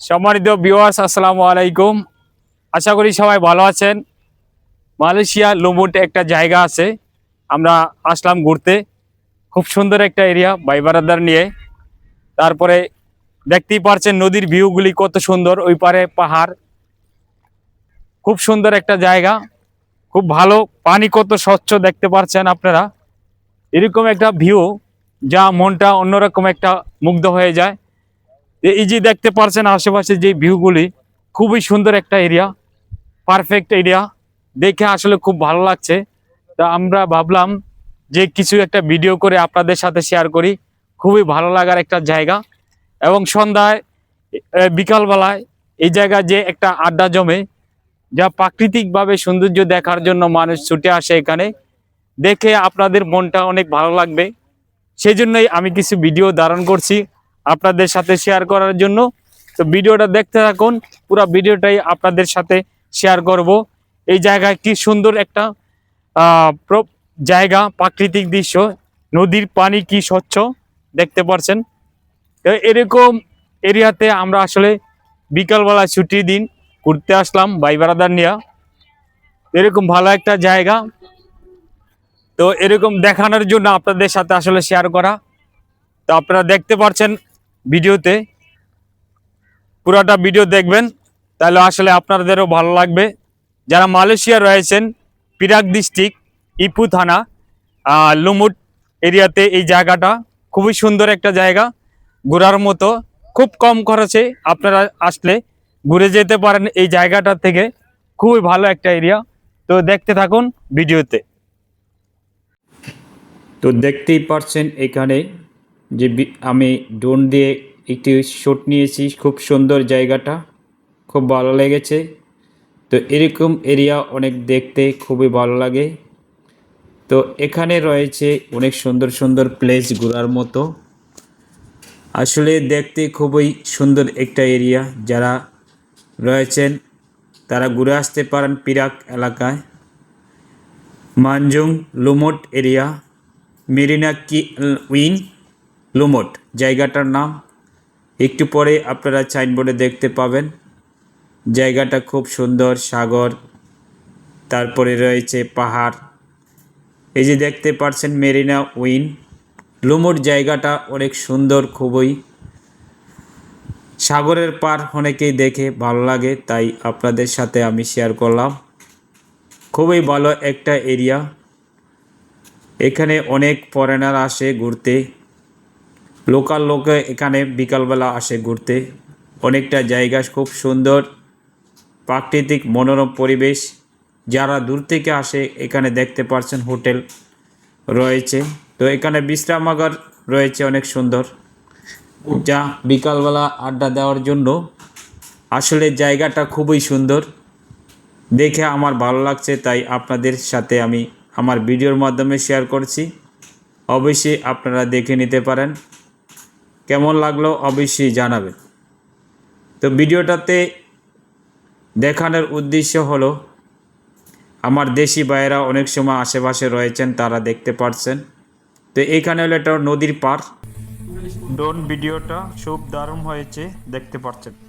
সম্মানিত বিওয়াস আসসালামু আলাইকুম। আশা করি সবাই ভালো আছেন। মালয়েশিয়া লুমুট একটা জায়গা আছে। আমরা আসলাম ঘুরতে। খুব সুন্দর একটা এরিয়া বাইবারাদার নিয়ে। তারপরে দেখতেই পারছেন নদীর ভিউগুলি কত সুন্দর, ওই পারে পাহাড়। খুব সুন্দর একটা জায়গা। খুব ভালো, পানি কত স্বচ্ছ দেখতে পারছেন আপনারা। এরকম একটা ভিউ যা মনটা অন্যরকম একটা মুগ্ধ হয়ে যায়। এই যে দেখতে পারছেন আশেপাশে যে ভিউগুলি, খুবই সুন্দর একটা এরিয়া পারফেক্ট এরিয়া দেখে আসলে খুব ভালো লাগছে। তা আমরা ভাবলাম যে কিছু একটা ভিডিও করে আপনাদের সাথে শেয়ার করি। খুবই ভালো লাগার একটা জায়গা। এবং সন্ধ্যায় বিকালবেলায় এই জায়গায় যে একটা আড্ডা জমে, যা প্রাকৃতিকভাবে সৌন্দর্য দেখার জন্য মানুষ ছুটে আসে এখানে। দেখে আপনাদের মনটা অনেক ভালো লাগবে। সেই জন্যই আমি কিছু ভিডিও ধারণ করছি। আপনাদের সাথে শেয়ার করার জন্য। তো ভিডিওটা দেখতে থাকুন, পুরো ভিডিওটাই আপনাদের সাথে শেয়ার করব। এই জায়গায় কি সুন্দর একটা জায়গা, প্রাকৃতিক দৃশ্য। নদীর পানি কি স্বচ্ছ, দেখতে পারছেন? তো এরকম এরিয়াতে আমরা আসলে বিকালবেলা ছুটির দিন ঘুরতে আসলাম ভাই বারাদার নিয়ে। এরকম ভালো একটা জায়গা। তো এরকম দেখানোর জন্য আপনাদের সাথে আসলে শেয়ার করা। তো আপনারা দেখতে পাচ্ছেন ভিডিওতে। পুরোটা ভিডিও দেখবেন, তাহলে আসলে আপনাদেরও ভালো লাগবে। যারা মালয়েশিয়া রয়েছেন, পিরাক ডিস্ট্রিক্ট, ইপু থানা লুমুট এরিয়াতে এই জায়গাটা খুবই সুন্দর একটা জায়গা, ঘোরার মতো, খুব কম খরচে আপনারা আসলে ঘুরে যেতে পারেন এই জায়গাটা থেকে। খুবই ভালো একটা এরিয়া। তো দেখতে থাকুন ভিডিওতে। তো দেখতেই পারছেন এখানে যে আমি ড্রোন দিয়ে একটি শট নিয়েছি, খুব সুন্দর জায়গাটা, খুব ভালো লেগেছে। তো এরকম এরিয়া অনেক দেখতে খুবই ভালো লাগে। তো এখানে রয়েছে অনেক সুন্দর সুন্দর প্লেস ঘোরার মতো। আসলে দেখতে খুবই সুন্দর একটা এরিয়া যারা রয়েছেন, তারা ঘুরে আসতে পারেন পিরাক এলাকায়। মানজুং লুমোট এরিয়া মেরিনা কি উইন লুমোট, জায়গাটার নাম। একটু পরে আপনারা সাইনবোর্ডে দেখতে পাবেন। জায়গাটা খুব সুন্দর, সাগর, তারপরে রয়েছে পাহাড়। এই যে দেখতে পাচ্ছেন মেরিনা উইন। লুমোট জায়গাটা অনেক সুন্দর, খুবই। সাগরের পার অনেকেই দেখে ভালো লাগে, তাই আপনাদের সাথে আমি শেয়ার করলাম। খুবই ভালো একটা এরিয়া এখানে অনেক ফরেনার আসে ঘুরতে। লোকাল লোকে এখানে বিকালবেলা আসে ঘুরতে। অনেকটা জায়গা খুব সুন্দর, প্রাকৃতিক মনোরম পরিবেশ। যারা দূর থেকে আসে, এখানে দেখতে পারছেন হোটেল রয়েছে। তো এখানে বিশ্রামাগার রয়েছে অনেক সুন্দর, যা বিকালবেলা আড্ডা দেওয়ার জন্য। আসলে জায়গাটা খুবই সুন্দর, দেখে আমার ভালো লাগছে, তাই আপনাদের সাথে আমি আমার ভিডিওর মাধ্যমে শেয়ার করছি। অবশ্যই আপনারা দেখে নিতে পারেন। কেমন লাগল অবশ্যই জানাবেন তো ভিডিওটাতে দেখানোর উদ্দেশ্য হলো, আমার দেশি ভাইয়েরা অনেক সময় আশেপাশে রয়েছেন, তারা দেখতে পারছেন। তো এইখানে হলো এটা নদীর পার ডোন ভিডিওটা খুব দারুণ হয়েছে, দেখতে পাচ্ছেন